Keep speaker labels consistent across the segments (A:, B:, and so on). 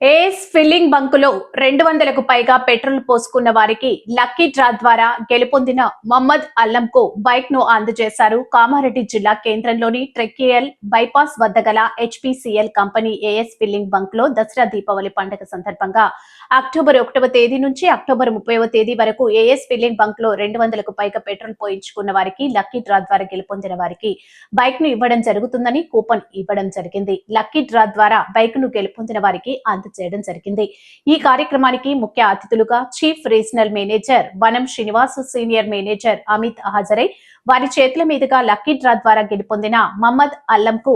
A: As filling బంకులో రెండు వందలకు పైగా పెట్రోల్ పోసుకున్న వారికి లక్కీ డ్రా ద్వారా గెలుపొందిన మహమ్మద్ అల్లంకు బైక్ను అందజేశారు. కామారెడ్డి జిల్లా కేంద్రంలోని ట్రెక్కియల్ బైపాస్ వద్ద గల హెచ్పిసిఎల్ కంపెనీ ఏఎస్ ఫిల్లింగ్ బంక్లో దసరా దీపావళి పండుగ సందర్భంగా అక్టోబర్ ఒకటవ తేదీ నుంచి అక్టోబర్ ముప్పైవ తేదీ వరకు ఏఎస్ ఫిల్లింగ్ బంక్లో రెండు వందలకు పైగా పెట్రోల్ పోయించుకున్న వారికి లక్కీ డ్రా ద్వారా గెలుపొందిన వారికి బైక్ను ఇవ్వడం జరుగుతుందని కూపన్ ఇవ్వడం జరిగింది. లక్కీ డ్రా ద్వారా బైక్ను గెలుపొందిన వారికి అందజేయడం జరిగింది. ఈ కార్యక్రమానికి ముఖ్య అతిథులుగా చీఫ్ రీజనల్ మేనేజర్ వనం శ్రీనివాస్ సీనియర్ మేనేజర్ అమిత్ హాజరై వారి చేతుల మీదుగా లక్కీ డ్రా ద్వారా గెలుపొందిన మహమ్మద్ అల్లంకు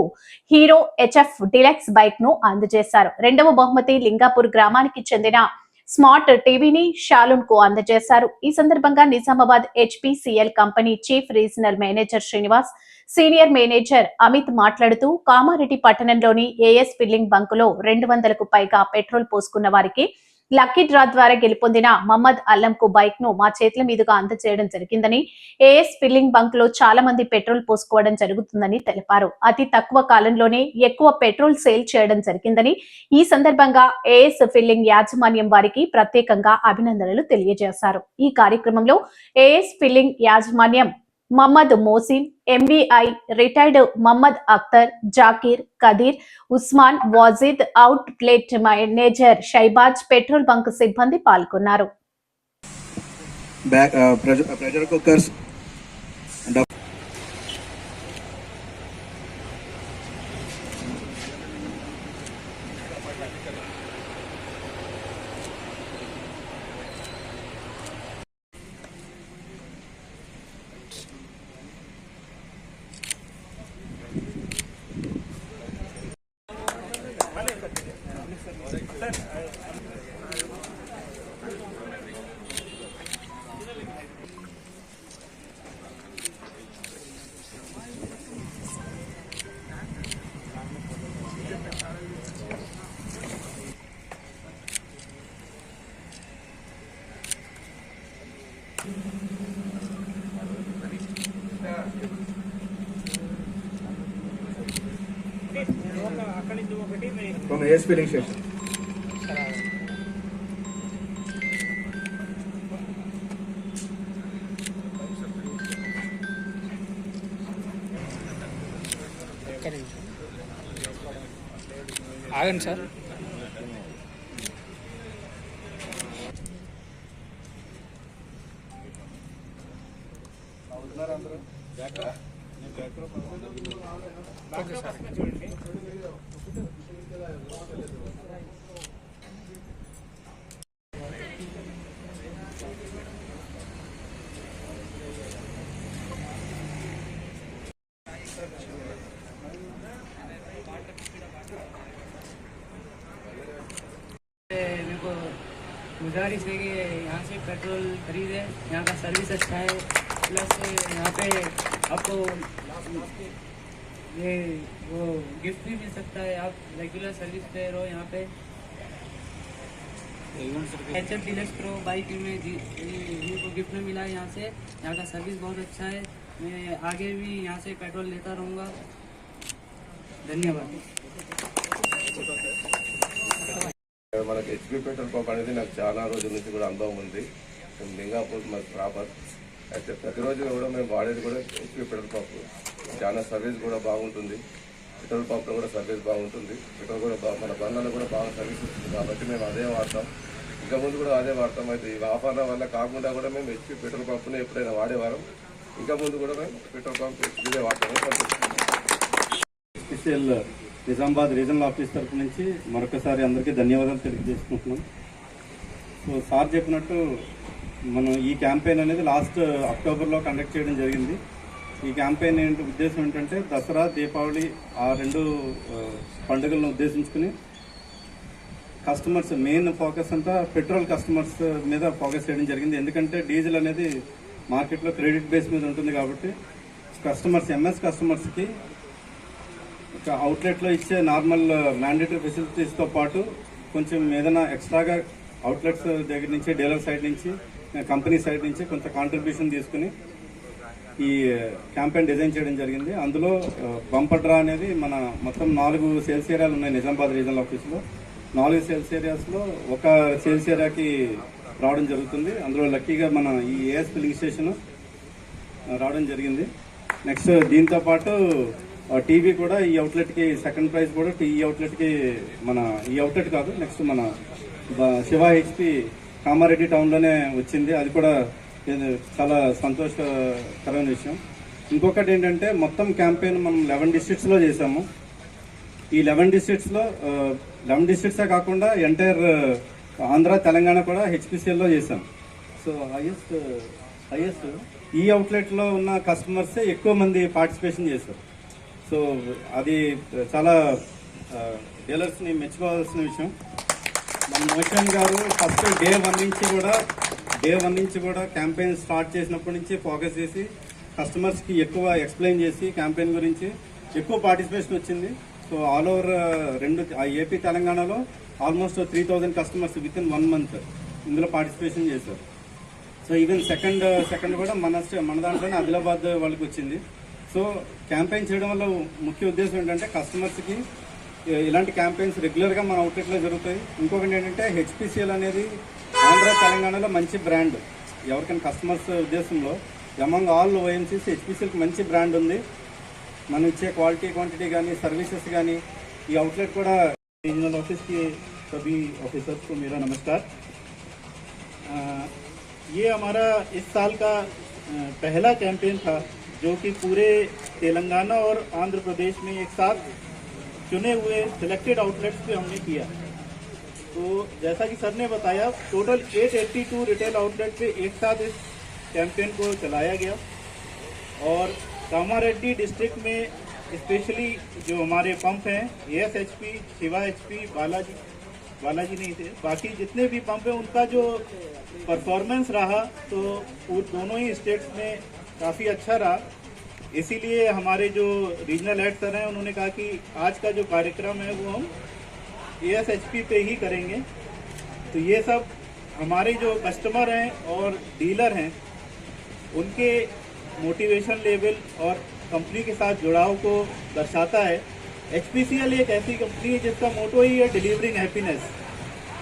A: హీరో హెచ్ఎఫ్ డిలక్స్ బైక్ను అందజేశారు. రెండవ బహుమతి లింగాపూర్ గ్రామానికి చెందిన స్మార్ట్ టీవీని షాలూన్కు అందజేశారు. ఈ సందర్భంగా Nizamabad HPCL company chief regional manager Srinivas senior manager Amit మాట్లాడుతూ కామారెడ్డి పట్టణంలోని ఏఎస్ ఫిల్లింగ్ బంకులో రెండు వందలకు పైగా పెట్రోల్ పోసుకున్న వారికి లక్కీ డ్రా ద్వారా గెలుపొందిన మహమ్మద్ అల్లంకు బైక్ను మా చేతుల మీదుగా అందజేయడం జరిగిందని ఏఎస్ ఫిల్లింగ్ బంక్లో చాలా మంది పెట్రోల్ పోసుకోవడం జరుగుతుందని తెలిపారు. అతి తక్కువ కాలంలోనే ఎక్కువ పెట్రోల్ సేల్ చేయడం జరిగిందని ఈ సందర్భంగా ఏఎస్ ఫిల్లింగ్ యాజమాన్యం వారికి ప్రత్యేకంగా అభినందనలు తెలియజేశారు. ఈ కార్యక్రమంలో ఏఎస్ ఫిల్లింగ్ యాజమాన్యం Mohammed Mohsin MBI retired Mohammed Akhtar Zakir Qadeer Usman Wajid out plate manager Shahbaz petrol bunk సిబ్బంది పాల్గొన్నారు.
B: ఫ్రమ్ ఎయిర్ స్పీడింగ్ స్టేషన్
C: ఆగండి సార్. ఓకే సార్
D: मेरे को गुजारिश है कि यहाँ से पेट्रोल खरीदे यहाँ का सर्विस अच्छा है प्लस यहाँ पे आपको ये वो गिफ्ट भी मिल सकता है आप रेगुलर सर्विस पे रहो यहाँ पे H F Deluxe Pro bike में जी ये मेरे को गिफ्ट में मिला है यहाँ से यहाँ का सर्विस बहुत अच्छा है मैं आगे भी यहाँ से पेट्रोल लेता रहूँगा धन्यवाद
E: మనకి హెచ్పి పెట్రోల్ పంప్ అనేది నాకు చాలా రోజుల నుంచి కూడా అనుభవం ఉంది మేము లింగాపూర్ మరి ప్రాపర్ అయితే ప్రతిరోజు కూడా మేము వాడేది కూడా హెచ్పి పెట్రోల్ పంప్ చాలా సర్వీస్ కూడా బాగుంటుంది. పెట్రోల్ పంప్లో కూడా సర్వీస్ బాగుంటుంది. పెట్రోల్ కూడా మన బండ్లలో కూడా బాగా సర్వీస్ ఉంటుంది కాబట్టి మేము అదే వాడతాం. ఇంకా ముందు కూడా అదే వాడతాం. అయితే ఈ ఆఫర్ల వల్ల కాకుండా కూడా మేము హెచ్పి పెట్రోల్ పంప్ని ఎప్పుడైనా వాడేవారం. ఇంకా ముందు కూడా మేము పెట్రోల్ పంప్ హెచ్పీదే వాడతాము.
F: స్పెషల్ నిజామాబాద్ రీజనల్ ఆఫీస్ తరఫు నుంచి మరొకసారి అందరికీ ధన్యవాదాలు తెలియజేసుకుంటున్నాం. సో సార్ చెప్పినట్టు మనం ఈ క్యాంపెయిన్ అనేది లాస్ట్ అక్టోబర్లో కండక్ట్ చేయడం జరిగింది. ఈ క్యాంపెయిన్ ఏంటి ఉద్దేశం ఏంటంటే దసరా దీపావళి ఆ రెండు పండుగలను ఉద్దేశించుకుని కస్టమర్స్ మెయిన్ ఫోకస్ అంతా పెట్రోల్ కస్టమర్స్ మీద ఫోకస్ చేయడం జరిగింది. ఎందుకంటే డీజిల్ అనేది మార్కెట్లో క్రెడిట్ బేస్ మీద ఉంటుంది కాబట్టి కస్టమర్స్ ఎంఎస్ కస్టమర్స్కి ఒక అవుట్లెట్లో ఇచ్చే నార్మల్ మ్యాండేటరీ ఫెసిలిటీస్తో పాటు కొంచెం ఏదైనా ఎక్స్ట్రాగా అవుట్లెట్స్ దగ్గర నుంచి డీలర్ సైడ్ నుంచి కంపెనీ సైడ్ నుంచి కొంత కాంట్రిబ్యూషన్ తీసుకుని ఈ క్యాంపెయిన్ డిజైన్ చేయడం జరిగింది. అందులో బంపడ్రా అనేది మన మొత్తం నాలుగు సేల్స్ ఏరియాలు ఉన్నాయి నిజామాబాద్ రీజనల్ ఆఫీస్లో.
G: నాలుగు సేల్స్ ఏరియాస్లో ఒక సేల్స్ ఏరియాకి రావడం జరుగుతుంది. అందులో లక్కీగా మన ఈ ఏఎస్ ఫిల్లింగ్ స్టేషన్ రావడం జరిగింది. నెక్స్ట్ దీంతో పాటు టీవీ కూడా ఈ అవుట్లెట్కి సెకండ్ ప్రైజ్ కూడా ఈ అవుట్లెట్కి మన ఈ అవుట్లెట్ కాదు నెక్స్ట్ మన శివ హెచ్పి కామారెడ్డి టౌన్లోనే వచ్చింది. అది కూడా చాలా సంతోషకరమైన విషయం. ఇంకొకటి ఏంటంటే మొత్తం క్యాంపెయిన్ మనం లెవెన్ డిస్ట్రిక్ట్స్లో చేసాము ఈ లెవెన్ డిస్ట్రిక్ట్స్లో లెవెన్ డిస్ట్రిక్ట్సే కాకుండా ఎంటైర్ ఆంధ్ర తెలంగాణ కూడా హెచ్పిసిఎల్లో చేసాం సో హైయెస్ట్ హైయెస్ట్ ఈ అవుట్లెట్లో ఉన్న కస్టమర్సే ఎక్కువ మంది పార్టిసిపేషన్ చేశారు. సో అది చాలా డీలర్స్ని మెచ్చుకోవాల్సిన విషయం. మన మోషన్ గారు ఫస్ట్ డే వన్ నుంచి కూడా డే వన్ నుంచి కూడా క్యాంపెయిన్ స్టార్ట్ చేసినప్పటి నుంచి ఫోకస్ చేసి కస్టమర్స్కి ఎక్కువ ఎక్స్ప్లెయిన్ చేసి క్యాంపెయిన్ గురించి ఎక్కువ పార్టిసిపేషన్ వచ్చింది. సో ఆల్ ఓవర్ రెండు ఏపీ తెలంగాణలో almost three thousand customers with in one month ఇందులో పార్టిసిపేషన్ చేశారు. సో ఈవెన్ సెకండ్ సెకండ్ కూడా మన మన దాంట్లోనే ఆదిలాబాద్ వాళ్ళకి వచ్చింది. సో క్యాంపెయిన్ చేయడం వల్ల ముఖ్య ఉద్దేశం ఏంటంటే కస్టమర్స్కి ఇలాంటి క్యాంపెయిన్స్ రెగ్యులర్గా మన అవుట్లెట్లో జరుగుతాయి ఇంకొకటి ఏంటంటే హెచ్పిసిఎల్ అనేది ఆంధ్ర తెలంగాణలో మంచి బ్రాండ్ ఎవరికైనా కస్టమర్స్ ఉద్దేశంలో అమంగ్ ఆల్ ఓఎంసీస్ హెచ్పిసిఎల్కి మంచి బ్రాండ్ ఉంది మనం ఇచ్చే క్వాలిటీ క్వాంటిటీ కానీ సర్వీసెస్ కానీ ఈ అవుట్లెట్ కూడా रीजनल ऑफिस के सभी ऑफिसर्स को मेरा नमस्कार अ, ये हमारा इस साल का अ, पहला कैंपेन था जो कि पूरे तेलंगाना और आंध्र प्रदेश में एक साथ चुने हुए सिलेक्टेड आउटलेट्स पे हमने किया। तो जैसा कि सर ने बताया टोटल 882 रिटेल आउटलेट पे एक साथ इस कैंपेन को चलाया गया। और कामारेड्डी डिस्ट्रिक्ट में स्पेशली जो हमारे पंप हैं S H P Shiva H P Balaji Balaji नहीं थे, बाकी जितने भी पंप हैं, उनका जो परफॉर्मेंस रहा तो दोनों ही स्टेट्स में काफ़ी अच्छा रहा। इसीलिए हमारे जो रीजनल हेड सर हैं, उन्होंने कहा कि आज का जो कार्यक्रम है, वो हम ए एस एच पी पे ही करेंगे। तो ये सब हमारे जो कस्टमर हैं और डीलर हैं, उनके मोटिवेशन लेवल और कंपनी के साथ जुड़ाव को दर्शाता है। एच एक ऐसी कंपनी है जिसका मोटो ही है डिलीवरिंग हैप्पीनेस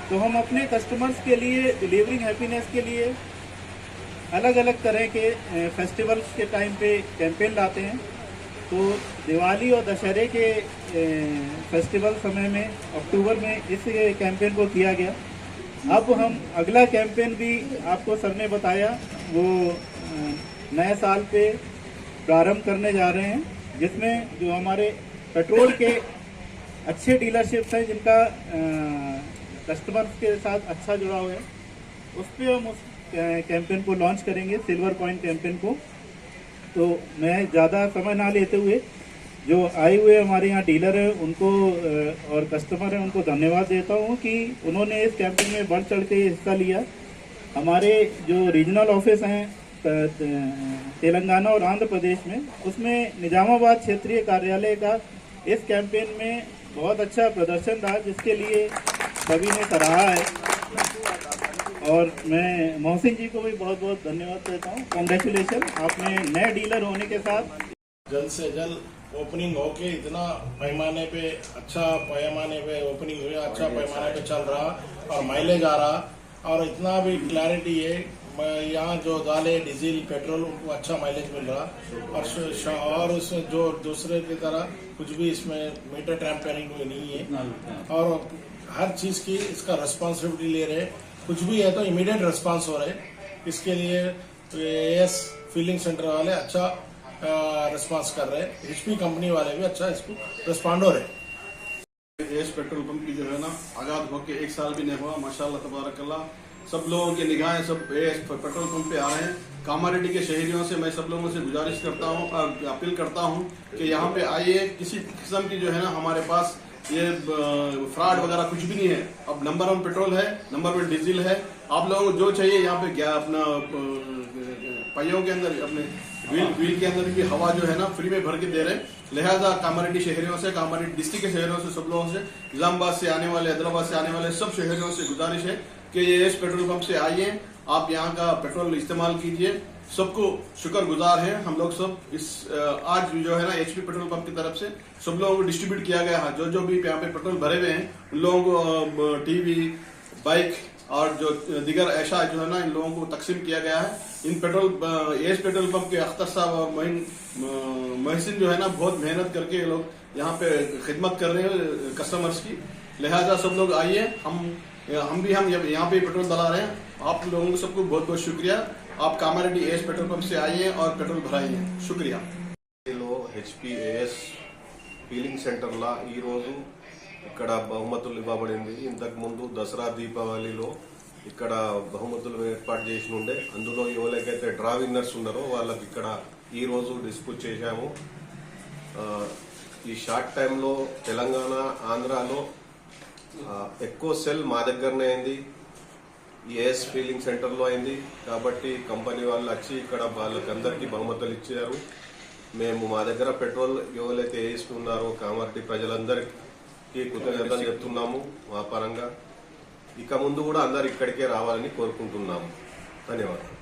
G: तो हम अपने कस्टमर्स के लिए डिलीवरिंग हैप्पीनेस के लिए अलग अलग तरह के फेस्टिवल्स के टाइम पे कैंपेन लाते हैं। तो दिवाली और दशहरे के फेस्टिवल समय में, अक्टूबर में इस कैंपेन को किया गया। अब हम अगला कैंपेन भी आपको सर ने बताया, वो नए साल पे प्रारंभ करने जा रहे हैं, जिसमें जो हमारे पेट्रोल के अच्छे डीलरशिप्स हैं, जिनका कस्टमर्स के साथ अच्छा जुड़ाव है, उस पर हम उस कैंपेन को लॉन्च करेंगे सिल्वर पॉइंट कैंपेन को। तो मैं ज़्यादा समय ना लेते हुए, जो आए हुए हमारे यहाँ डीलर हैं, उनको और कस्टमर हैं, उनको धन्यवाद देता हूँ कि उन्होंने इस कैंपेन में बढ़ चढ़ के हिस्सा लिया। हमारे जो रीजनल ऑफ़िस हैं तेलंगाना और आंध्र प्रदेश में, उसमें निजामाबाद क्षेत्रीय कार्यालय का इस कैंपेन में बहुत अच्छा प्रदर्शन रहा जिसके लिए सभी ने सराहा है। और मैं मोहसिन जी को भी बहुत बहुत धन्यवाद देता हूँ। कॉन्ग्रेचुलेशन आपने नए डीलर होने के साथ।
C: जल्द से जल्द ओपनिंग होके इतना पैमाने पे अच्छा पैमाने पे ओपनिंग हुई अच्छा पैमाने पे चल रहा और माइलेज आ रहा और इतना भी क्लैरिटी है यहाँ जो डाले डीजल पेट्रोल उनको अच्छा माइलेज मिल रहा। और और उसमें जो दूसरे की तरह कुछ भी इसमें मीटर टैंपरिंग में नहीं है। और हर चीज़ की इसका रेस्पॉन्सिबिलिटी ले रहे। कुछ भी है तो इमीडिएट रेस्पॉन्स हो रहे इसके लिए एस फीलिंग सेंटर वाले अच्छा रिस्पांस कर रहे हैं। एचपी कंपनी वाले भी अच्छा इसको रिस्पॉन्ड हो रहे हैं।
H: एस पेट्रोल पंप की जो है ना आगाज़ होके एक साल भी नहीं हुआ, माशाल्लाह तबारकल्ला सब लोगों की निगाहें सब एस पेट्रोल पंप पे आ रहे हैं। कामारेड्डी के शहरियों से मैं सब लोगों से गुजारिश करता हूँ अपील करता हूँ कि यहाँ पे आइए, किसी किस्म की जो है ना, हमारे पास ये फ्रॉड वगैरह कुछ भी नहीं है। अब नंबर वन पेट्रोल है नंबर वन डीजल है। आप लोगों को जो चाहिए यहाँ पे क्या अपना पहियों के अंदर, अपने व्हील व्हील के अंदर भी हवा जो है ना फ्री में भर के दे रहे हैं। लिहाजा कामारेड्डी शहरियों से कामारेड्डी डिस्ट्रिक्ट के शहरों से, सब लोगों से निजामाबाद से आने वाले, हैदराबाद से आने वाले सब शहरों से गुजारिश है कि ये इस पेट्रोल पंप से आइए। आप यहाँ का पेट्रोल इस्तेमाल कीजिए। सबको शुक्र गुजार है हम लोग सब। इस आज जो है ना एचपी पेट्रोल पंप की तरफ़ से सब लोगों को डिस्ट्रीब्यूट किया गया है। जो जो भी यहाँ पे पेट्रोल भरे हुए हैं, उन लोगों को टीवी बाइक और जो दिगर ऐसा जो है ना इन लोगों को तकसीम किया गया है। इन पेट्रोल एस पेट्रोल पंप के अख्तर साहब और मोइन महसिन जो है ना बहुत मेहनत करके ये लोग यहाँ पे खिदमत कर रहे हैं कस्टमर्स की। लिहाजा सब लोग आइए, हम हम भी हम यहाँ पे पेट्रोल डला रहे हैं, आप लोगों को सबको बहुत बहुत शुक्रिया। आप कामारेड्डी एस पेट्रोल पंप से आइए और पेट्रोल भराइए शुक्रिया
I: లో హెచ్పిఏఎస్ ఫీలింగ్ సెంటర్లా ఈరోజు ఇక్కడ బహుమతులు ఇవ్వబడింది ఇంతకు ముందు దసరా దీపావళిలో ఇక్కడ బహుమతులు ఏర్పాటు చేసి ఉండే అందులో ఎవరికైతే డ్రా విన్నర్స్ ఉన్నారో వాళ్ళకి ఇక్కడ ఈ రోజు డిస్ప్యూట్ చేశాము ఆ, ఈ షార్ట్ టైంలో తెలంగాణ ఆంధ్రాలో ఆ, ఎక్కువ సెల్ మా దగ్గరనే అయింది ఏఎస్ ఫీలింగ్ సెంటర్లో అయింది. కాబట్టి కంపెనీ వాళ్ళు వచ్చి ఇక్కడ వాళ్ళకందరికీ బహుమతులు ఇచ్చారు. మేము మా దగ్గర పెట్రోల్ ఎవరైతే వేయిస్తున్నారో కామారెడ్డి ప్రజలందరికీ కృతజ్ఞతలు చెప్తున్నాము మా పరంగా. ఇక ముందు కూడా అందరు ఇక్కడికే రావాలని కోరుకుంటున్నాము. ధన్యవాదాలు.